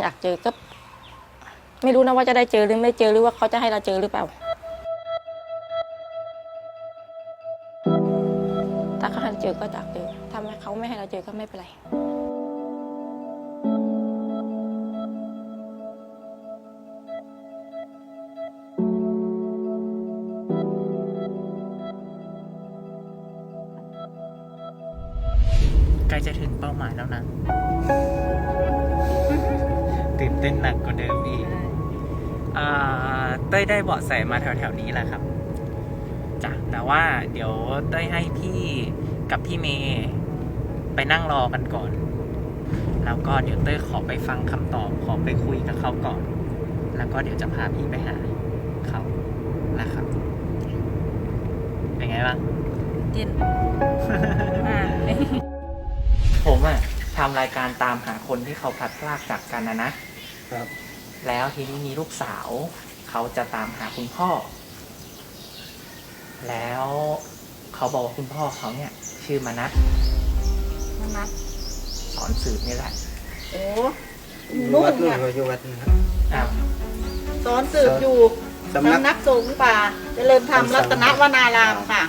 อยากเจอก็ ไม่รู้นะว่าจะได้เจอหรือไม่เจอหรือว่าเขาจะให้เราเจอหรือเปล่า ถ้าเขาให้เจอก็อยากเจอถ้าไมเขาไม่ให้เราเจอก็ไม่เป็นไรใกล้จะถึงเป้าหมายแล้วนะ ตื่นเต้นหนักกว่าเดิมอีกอ่าเต้ยได้เบาะแสมาแถวๆนี้แหละครับจ้ะแต่ว่าเดี๋ยวเต้ยให้พี่กับพี่เมย์ไปนั่งรอกันก่อน แล้วก็เดี๋ยวเต้ยขอไปฟังคำตอบ ขอไปคุยกับเขาก่อน แล้วก็เดี๋ยวจะพาพี่ไปหาเขานะครับ เป็นไงบ้างเย็นมากผมอะทำรายการตามหาคนที่เขาพลัดพรากจากกันนะนะ ครับ แล้วทีนี้มีลูกสาว เขาจะตามหาคุณพ่อ แล้วเขาบอกว่าคุณพ่อเขาเนี่ย ชื่อมนัทมันนัดสอนสืบนี่แหละโอ้อยู่นู่วัดนนู่นค่ะครับอยู่วัดนะครับ อ้าวสอนสืบอยู่สำนัก สำนักสงฆ์ป่าเจริญธรรมรัตนวนารามค่ะ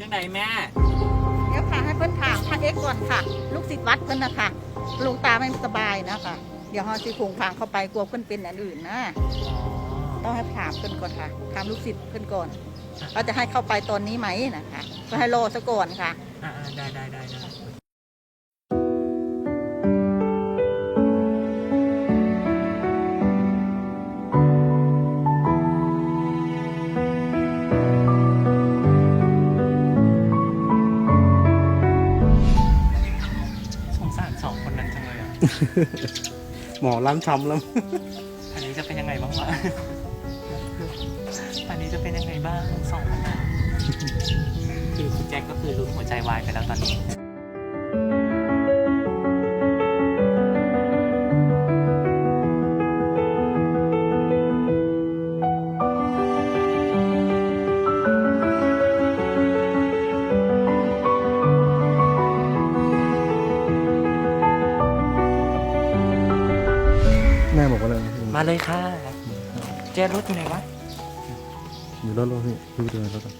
ยังไงแม่ ถามพระเอกก่อนค่ะ ลูกศิษย์วัดเพิ่นนะคะหลุงตาไม่สบายนะคะเดี๋ยวฮอสิผงพางเข้าไปกลัวเพิ่นเป็นอันอื่นนะ ต้องให้ถามเพิ่นก่อนค่ะ ถามลูกศิษย์เพิ่นก่อนว่าจะให้เข้าไปตอนนี้ไหมนะคะ ก็ให้รอซะก่อนค่ะ อ่าได้ได้ได้ได้ หมอล้ำช้ำแล้ว เลยค่ะเจ๊รถอยู่ไหนวะ อยู่รถรถพี่พี่ไปดูในรถก่อน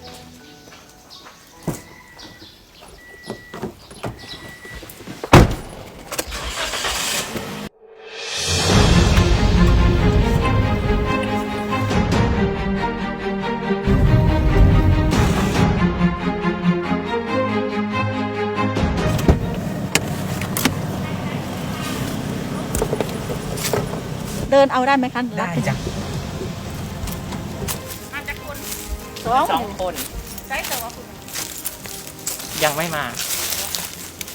ดินเอาได้ไหมคะได้จ้ะมาจากคนสองสองคน ใช้แต่ว่าคุณยังไม่มา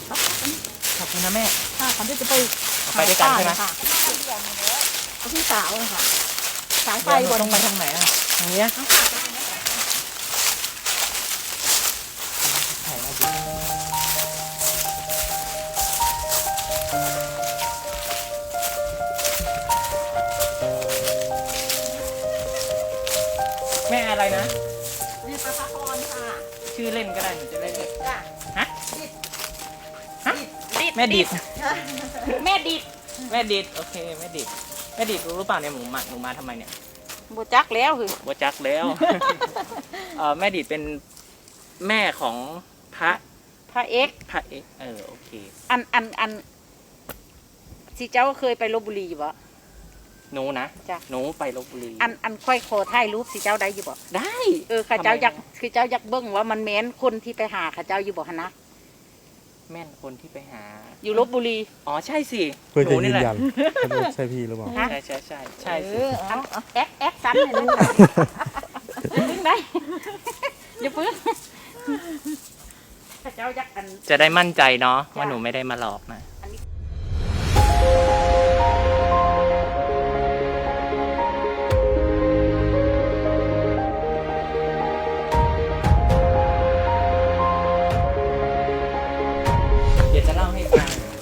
ขอบคุณนะแม่ ค่ะก่อนที่จะไปเอาไปด้วยกันใช่ไหมค่ะเอาพี่สาวอะค่ะสายไฟเดี๋ยวบนต้องไปทางไหนอะทางเนี้ย แม่ดิด แม่ดิดแม่ดิดโอเคแม่ดิดแม่ดิดรู้หรือเปล่าเนี่ยหนูมาหนูมาทำไมเนี่ยบูจักแล้วคือวัจักแล้ว เออแม่ดิดเป็นแม่ของพระพระเอกพระเอกเออโอเค อันอันอันสิเจ้าเคยไปลบบุรีอยู่บ่ หนูนะจ้ะ หนูไปลบบุรีอันอันค่อยขอถ่ายรูปสิเจ้าได้อยู่บ่ได้ เออข้าเจ้าทำไมอยากคือเจ้าอยากเบิ่งว่ามันแม้นคนที่ไปหาข้าเจ้าอยู่บ่ฮะนะ แม่นคนที่ไปหา อยู่ลบบุรี อ๋อใช่สิเพื่อหจะนูยืนี่นแหละยันว่าใช่พี่หรือเปล่าฮะใช่ใช่ใช่ใช่เอสิอเอาเอาแอ๊กแอ๊กซ้ำหน่อยนึงค่ะนึงได้อย่าเพิ่งข้าเจ้าอยากอัน จะได้มั่นใจเนาะว่าจ้ะหนูไม่ได้มาหลอกนะ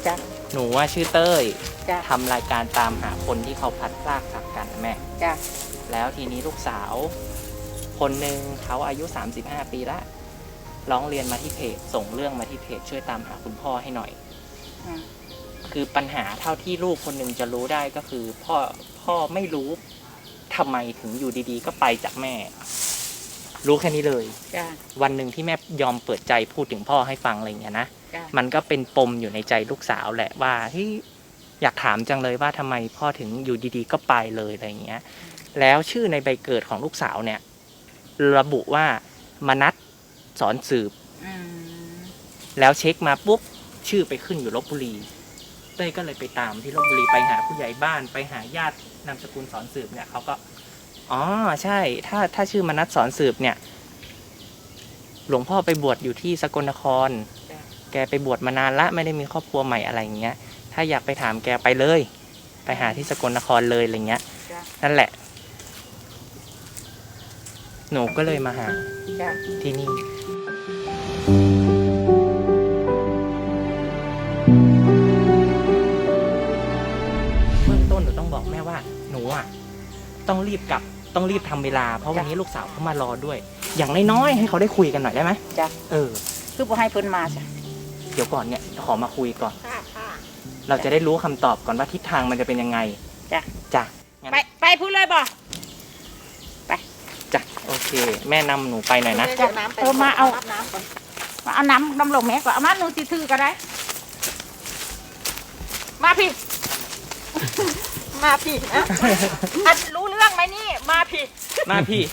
จ้ะหนูว่าชื่อเต้ยจ้ะทำรายการตามหาคนที่เขาพลัดพรากจากกันแม่ จ้ะแล้วทีนี้ลูกสาว คนหนึ่งเขาอายุ 35 ปีละร้องเรียนมาที่เพจส่งเรื่องมาที่เพจช่วยตามหาคุณพ่อให้หน่อย อ่าคือปัญหาเท่าที่ลูกคนหนึ่งจะรู้ได้ก็คือ พ่อพ่อไม่รู้ทำไมถึงอยู่ดีๆ ก็ไปจากแม่ รู้แค่นี้เลย จ้า วันหนึ่งที่แม่ยอมเปิดใจพูดถึงพ่อให้ฟังอะไรอย่างเงี้ยนะ จ้า มันก็เป็นปมอยู่ในใจลูกสาวแหละว่าที่อยากถามจังเลยว่าทำไมพ่อถึงอยู่ดีๆ ก็ไปเลยอะไรอย่างเงี้ย แล้วชื่อในใบเกิดของลูกสาวเนี่ย ระบุว่ามนัดสอนสืบ อืม แล้วเช็คมาปุ๊บชื่อไปขึ้นอยู่ลบบุรีเต้ยก็เลยไปตามที่ลบบุรีไปหาผู้ใหญ่บ้านไปหาญาตินามสกุลสอนสืบเนี่ยเขาก็ อ๋อใช่ ถ้าถ้าชื่อมนัดสอนสืบเนี่ย หลวงพ่อไปบวชอยู่ที่สกลนครจ้าแกไปบวชมานานละไม่ได้มีครอบครัวใหม่อะไรอย่างเงี้ย ถ้าอยากไปถามแกไปเลย ไปหาที่สกลนครเลยอะไรเงี้ย จ้านั่นแหละ หนูก็เลยมาหาจ้าที่นี่ เบื้องต้นหนูต้องบอกแม่ว่า หนูอะ ต้องรีบกลับ ต้องรีบทำเวลา เพราะวันนี้ลูกสาวเขามารอด้วย อย่างน้อยๆให้เขาได้คุยกันหน่อยได้ไหมจ้าเออ คือบ่ให้เพิ่นมาจ้ะเดี๋ยวก่อนเนี่ยขอมาคุยก่อน ค่ะค่ะ เราจะได้รู้คำตอบก่อนว่าทิศทางมันจะเป็นยังไงจ้ะ จ้ะงั้นไปไปพูดเลยบ่ จ้ะโอเค แม่นำหนูไปหน่อยนะ จ้ะเออมาเอา น้ำก่อนมาเอาน้ำน้ำลงแม่ก่อนเอามาหนูสิถือก็ได้ มาพี่ มาพี่นะอันรู้เรื่องไหมนี่ มาพี่ มาพี่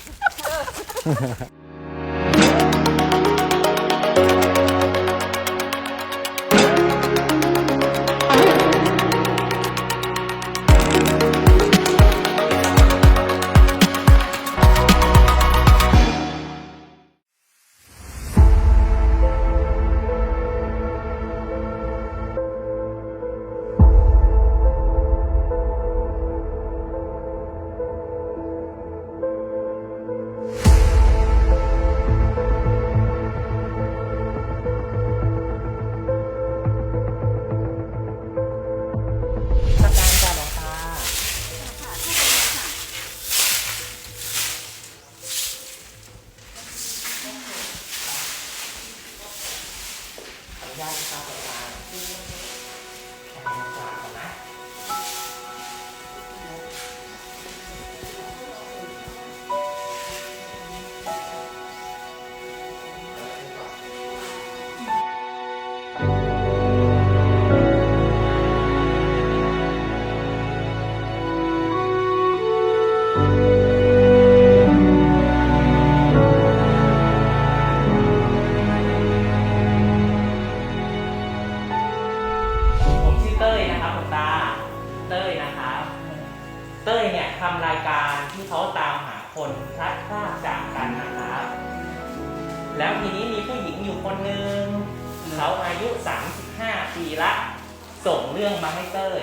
เต้ยเนี่ยทำรายการที่เขาตามหาคนพลัดพรากจากกันนะครับแล้วทีนี้มีผู้หญิงอยู่คนหนึ่งเขาอายุ 35 ปีละ ส่งเรื่องมาให้เต้ย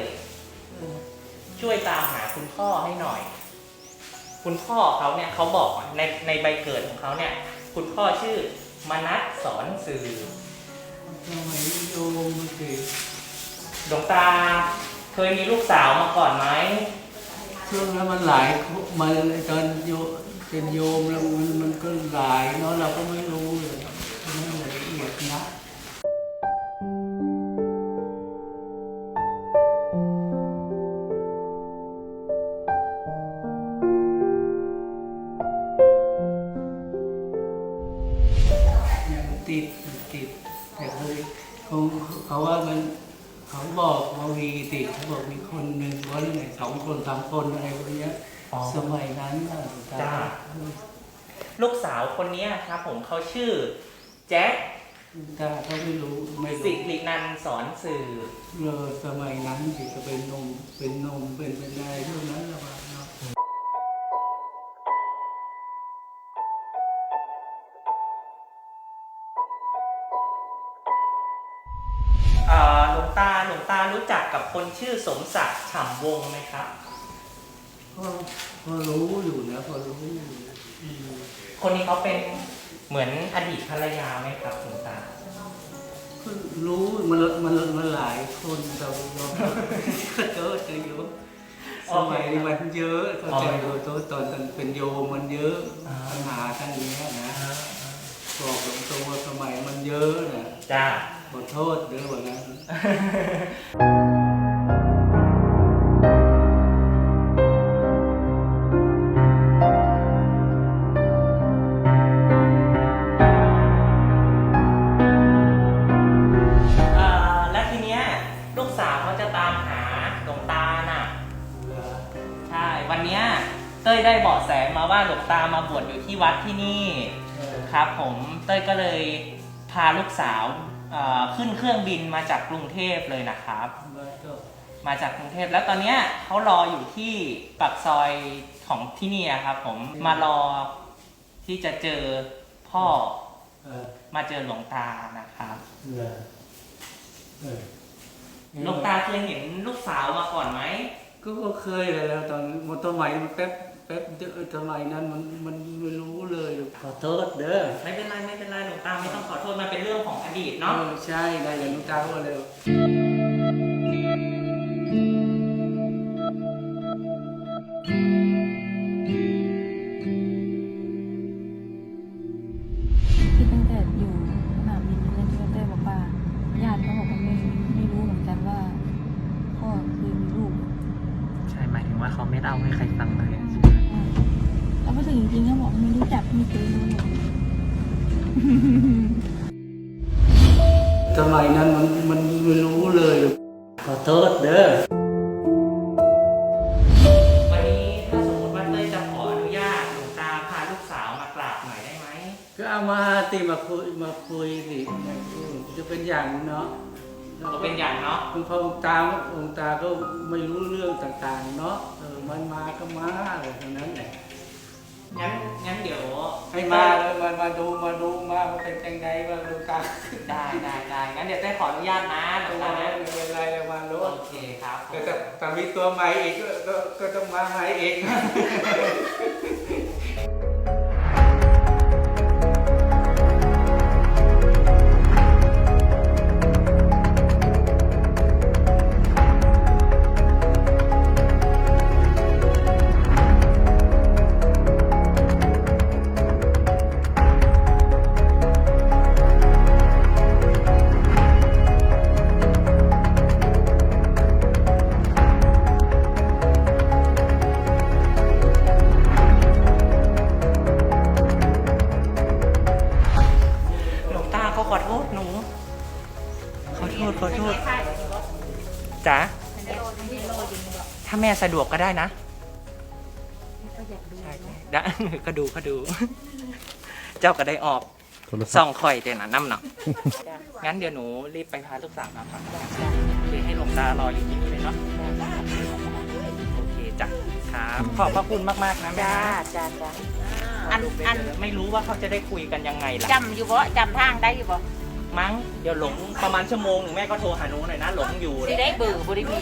ช่วยตามหาคุณพ่อให้หน่อย คุณพ่อเขาเนี่ยเขาบอกในในใบเกิดของเขาเนี่ย คุณพ่อชื่อมนัสสอนสื่อทำไมโยมสิหลวงตาเคยมีลูกสาวมาก่อนไหม ช่วงนั้นมันหลายมันตอนโยเป็นโยมแล้วมันมันก็หลายเนาะเราก็ไม่รู้เลยไม่ละเอียดนะยังติดติดแต่เขาเขาเขาว่ามัน เขาบอกว่ามีติดเขาบอกมีคนหนึ่งว่าไงสองคนสามคนอะไรพวกเนี้ยอ๋อ สมัยนั้นน่ะจ้า ลูกสาวคนเนี้ยครับผมเขาชื่อ แจ็คตาเขาไม่รู้ไม่สิรู้รินันสอนสื่อ เออสมัยนั้นสิจะเป็นนมเป็นนมเป็นเป็นอะไรช่วงนั้นละมั้งเนา จักกับคนชื่อสมศักดิ์ฉ่ำวงศ์ไหมครับก็พอรู้อยู่นะพอรู้อยู่อืมคนนี้เขาเป็นเหมือนอดีตภรรยาไหมครับหลวงตา ก็รู้มันมันมันหลายคนเราเราก็เจอเจอเยอะสมัยนี้มันเยอะก็เจออยู่ตัวตอนตอนเป็นโยมมันเยอะอ่า ปัญหาทั้งเนี้ยนะบอกตรงๆว่าสมัยมันเยอะนะ จ้าข อโทษเด้อวันนั้นเอ่อและทีเนี้ยลูกสาวเขาจะตามหาหลวงตาน่ะ ใช่ วันเนี้ยเต้ยได้เบาะแสมาว่าหลวงตามาบวชอยู่ที่วัดที่นี่เออครับผมเต้ยก็เลยพาลูกสาวเอ่อขึ้นเครื่องบินมาจากกรุงเทพเลยนะครับมันก็มาจากกรุงเทพแล้วตอนเนี้ยเขารออยู่ที่ปากซอยของที่นี่อะครับผมมารอที่จะเจอพ่อเออมาเจอหลวงตานะครับเออเออหลวงตาเคยเห็นลูกสาวมาก่อนไหมก็ก็เคยเลยแล้วตอนมันสมัยมันแป๊บ แป๊บเดียวสมัยนั้นมันมันไม่รู้เลยขอโทษเด้อไม่เป็นไรไม่เป็นไรหลวงตาไม่ต้องขอโทษมันเป็นเรื่องของอดีตเนาะเออใช่ได้เลยนุตาก็เลยที่ตั้งแต่อยู่สนามบินเล่นที่เต้บอกว่าญาติเขาบอกว่าไม่ไม่รู้เหมือนกันว่าพ่อเคยมีลูก ใช่หมายถึงว่าเขาไม่เล่าให้ใครฟังเลยแล้ วพอถึงจริงๆเขาบอกไม่รู้จักไม่เคยรู้เลยสมัยนั้นมันมันไม่รู้เลยขอโทษเด้อวันนี้ถ้าสมมติว่าเต้ยจะขออนุญาตหลวงตาพาลูกสาวมากราบหน่อยได้ไหมก็เอามาติมาคุยมาคุยสิจะเป็นอย่างเนาะก็เป็นอย่างเนาะคุณพ่อองค์ตาองค์ตาก็ไม่รู้เรื่องต่างๆ เนาะเออมันมาก็มาอะไรเท่านั้นแหละ งั้นงั้นเดี๋ยวให้มาเลยมามาดูมาดูมาว่าเป็นยังไงว่าดูตาได้ได้ได้งั้นเดี๋ยวเต้ยขออนุญาตนะหลวงมาตาแล้นะวเป็นไรเลยมารู้โอเคครับผมแต่แต่แต่มีตัวใหม่อีกก็ก็ก็ต้องมาใหม่อีก หนู ขอโทษขอโทษจ๋าถ้าแม่สะดวกก็ได้นะใช่ได้ก็ดูก็ดู เจ้าก็ได้ออกโทรศัส่พองท์คอยเดี๋ยวนะน้ำหนักงั้นเดี๋ยวหนูรีบไปพาลูกสาวมาครับโอเคให้หลวงตารออยู่ที่นี่เลยเนาะโอเคจ้ะครับขอบพระคุณมากๆนะแม่จ้านะจ้าจ้าอัอันนอัอันนไม่รู้ว่าเขาจะได้คุยกันยังไงล่ะจำอยู่บ่จำทางได้อยู่บ่ มั้ง เดี๋ยวหลงประมาณชั่วโมงหนึ่งแม่ก็โทรหาหนูหน่อยนะหลงอยู่สิได้เบื่อบ่ได้มี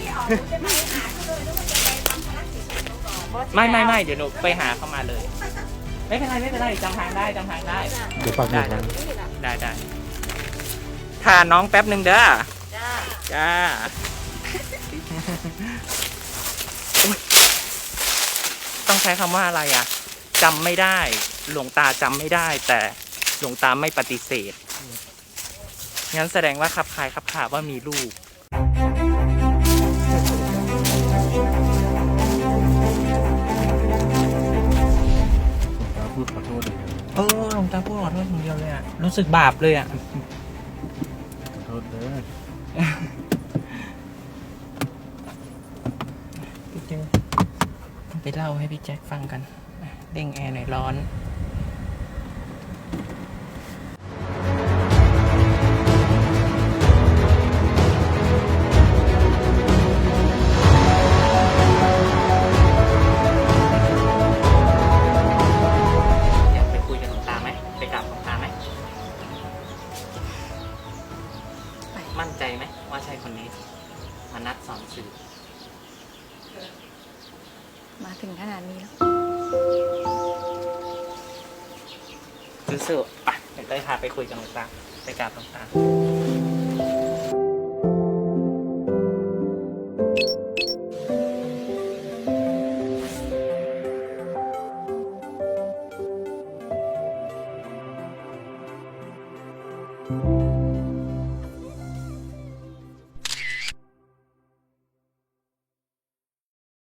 ไม่ไม่ไม่เดี๋ยวหนูไปหาเขามาเลย ไม่เป็นไรไม่เป็นไรจำทางได้จำทางได้ เดี๋ยวปักหมุดนะได้ได้ถ่าน้องแป๊บหนึ่งเด้อจ้าจ้าโอ๊ยต้องใช้คำว่าอะไรอะจำไม่ได้ หลวงตาจำไม่ได้ แต่หลวงตาไม่ปฏิเสธ งั้นแสดงว่าขับคายขับขาว่ามีลูกตาพูดขอโทษเลยเออหลวงตาพูดขอโทษคนเดียวเลยอะ รู้สึกบาปเลยอะ ขอโทษเด้อพี่เจไปเล่าให้พี่แจ็คฟังกัน เด้งแอร์หน่อยร้อน ซื้อๆไปเดี๋ยวได้พาไปคุยกับหลวงตาไปกราบหลวงตา